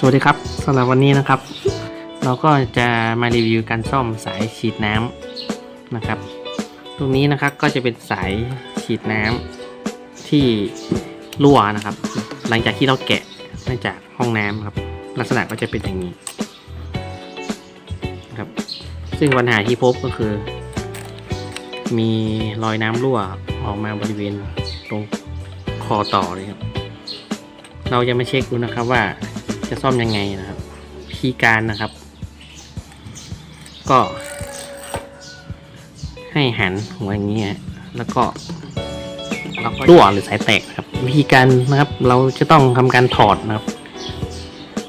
สวัสดีครับสำหรับวันนี้นะครับ เราก็จะมารีวิวการซ่อมสายฉีดน้ำนะครับ ตรงนี้นะครับก็จะเป็นสายฉีดน้ำที่รั่วนะครับ หลังจากที่เราแกะมาจากห้องน้ำครับ ลักษณะก็จะเป็นอย่างนี้นะครับ ซึ่งปัญหาที่พบก็คือ มีรอยน้ำรั่วออกมาบริเวณตรงคอต่อเลยครับ เราจะมาเช็คดูนะครับว่า จะซ่อมยังไงนะครับวิธีการนะครับ ก็ ให้หันหัวอย่างนี้แล้วก็ราก็รั่วหรือสายแตกครับ วิธีการนะครับ เราจะต้องทำการถอดนะครับ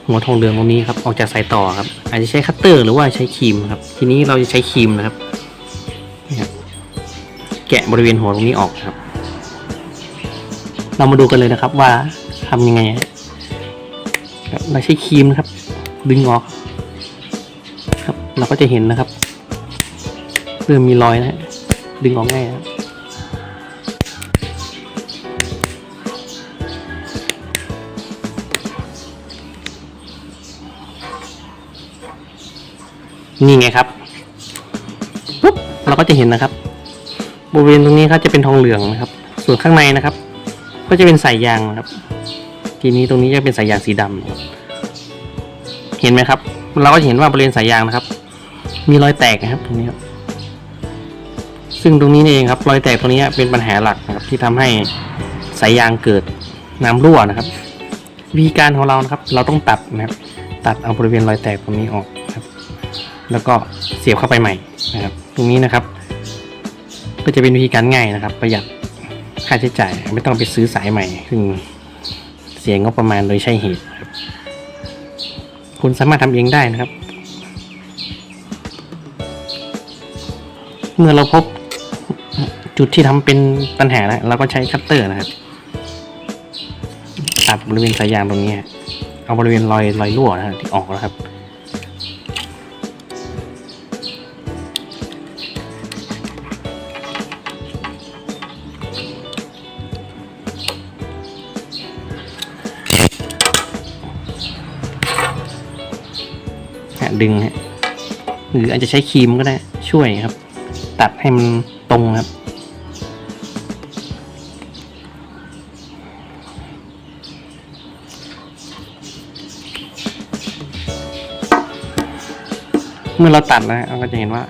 หัวทองเหลืองตรงนี้ครับ ออกจากสายต่อครับ อาจจะใช้คัตเตอร์หรือว่าใช้ครีมครับ ทีนี้เราจะใช้ครีมนะครับนี่ครับแกะบริเวณหัวตรงนี้ออกครับ เรามาดูกันเลยนะครับว่าทำยังไง ครับเราใช้ครีมนะครับ ดึงออก ครับ เราก็จะเห็นนะครับเริ่มมีรอยนะฮะดึงออกง่ายนะนี่ไงครับปุ๊บเราก็จะเห็นนะครับ บริเวณตรงนี้ครับจะเป็นทองเหลืองนะครับ ส่วนข้างในนะครับ ก็จะเป็นสายยางนะครับ ทีนี้ตรงนี้จะเป็นสายยางสีดำนะครับเห็นไหมครับ เราก็จะเห็นว่าบริเวณสายยางนะครับ มีรอยแตกนะครับ ตรงนี้ครับซึ่งตรงนี้นี่เองครับรอยแตกตรงนี้เป็นปัญหาหลักนะครับ ที่ทำให้สายยางเกิดน้ำรั่วนะครับ วิธีการของเรานะครับ เราต้องตัดนะครับ ตัดเอาบริเวณรอยแตกตรงนี้ออกนะครับ แล้วก็เสียบเข้าไปใหม่นะครับ ตรงนี้นะครับ ก็จะเป็นวิธีการง่ายนะครับ ประหยัดค่าใช้จ่ายไม่ต้องไปซื้อสายใหม่ซึ่ง สียงบประมาณโดยใช่เหตุครับ คุณสามารถทำเองได้นะครับ เมื่อเราพบจุดที่ทำเป็นปัญหาแล้วเราก็ใช้คัตเตอร์นะครับตัดบริเวณสายยางตรงนี้ เอาบริเวณรอยรอยรั่วนะฮะที่ออกนะครับะดึงฮะหรืออาจจะใช้ครีมก็ได้ช่วยครับ ตัดให้มันตรงครับ เมื่อเราตัดแล้วเราก็จะเห็นว่า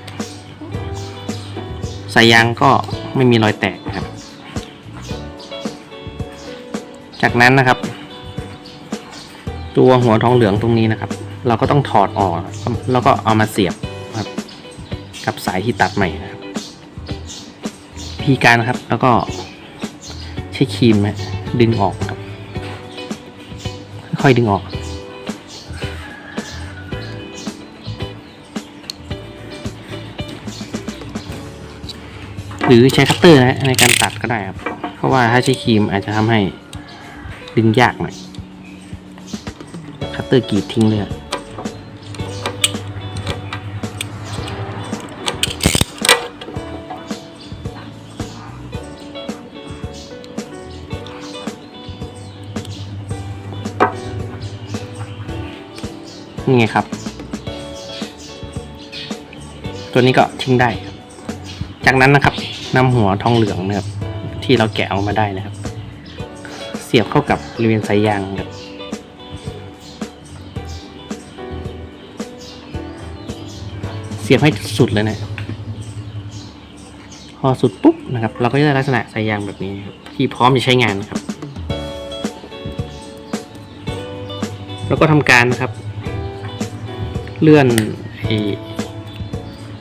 สายยางก็ไม่มีรอยแตกครับ จากนั้นนะครับ ตัวหัวทองเหลืองตรงนี้นะครับ เราก็ต้องถอดออกแล้วก็เอามาเสียบครับ กับสายที่ตัดใหม่นะครับวิธีการครับ แล้วก็ใช้ครีมนะดึงออกครับ ค่อยดึงออก หรือใช้คัตเตอร์นะในการตัดก็ได้ครับ เพราะว่าถ้าใช้ครีมอาจจะทำให้ดึงยากหน่อยคัตเตอร์กรีดทิ้งเลย นี่ไงครับ ตัวนี้ก็ทิ้งได้ครับ จากนั้นนะครับนำหัวทองเหลืองนะครับ ที่เราแกะออกมาได้นะครับ เสียบเข้ากับบริเวณสายยางครับเสียบให้สุดเลยนะพอสุดปุ๊บนะครับ เราก็จะได้ลักษณะสายยางแบบนี้ที่พร้อมจะใช้งานนะครับ แล้วก็ทำการนะครับ เลื่อนไอ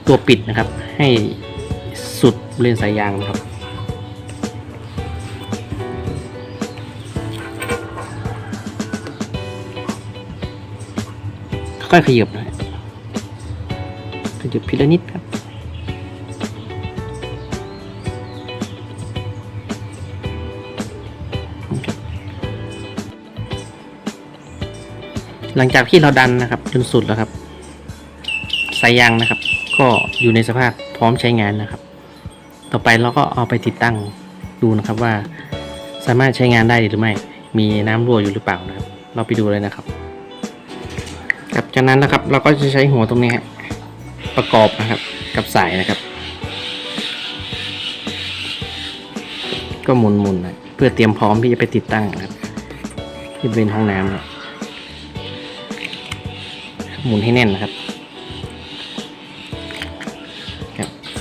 ตัวปิดนะครับ ให้สุดบริเวณสายยางนะครับ ค่อยขยับนะฮะขยับพีละนิดครับหลังจากที่เราดันนะครับ จนสุดแล้วครับ สายยางนะครับ ก็อยู่ในสภาพพร้อมใช้งานนะครับ ต่อไปเราก็เอาไปติดตั้งดูนะครับว่า สามารถใช้งานได้หรือไม่ มีน้ำรั่วอยู่หรือเปล่านะครับ เราไปดูเลยนะครับครับจากนั้นนะครับเราก็จะใช้หัวตรงนี้ประกอบนะครับกับสายนะครับ ก็หมุนๆนะเพื่อเตรียมพร้อมที่จะไปติดตั้งนะครับที่บริเวณห้องน้ำครับหมุนให้แน่นนะครับ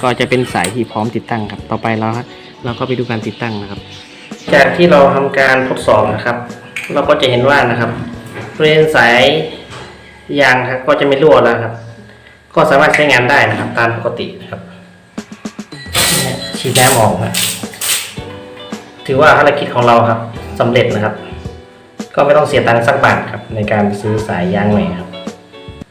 ก็จะเป็นสายที่พร้อมติดตั้งครับ ต่อไปเราเราก็ไปดูการติดตั้งนะครับ จากที่เราทำการทดสอบนะครับ เราก็จะเห็นว่านะครับบริเวณสายยางครับก็จะไม่รั่วแล้วครับ ก็สามารถใช้งานได้นะครับ ตามปกตินะครับฉีดน้ำออกนะถือว่าภารกิจของเราครับสำเร็จนะครับ ก็ไม่ต้องเสียตังค์สักบาทครับ ในการซื้อสายยางใหม่ครับ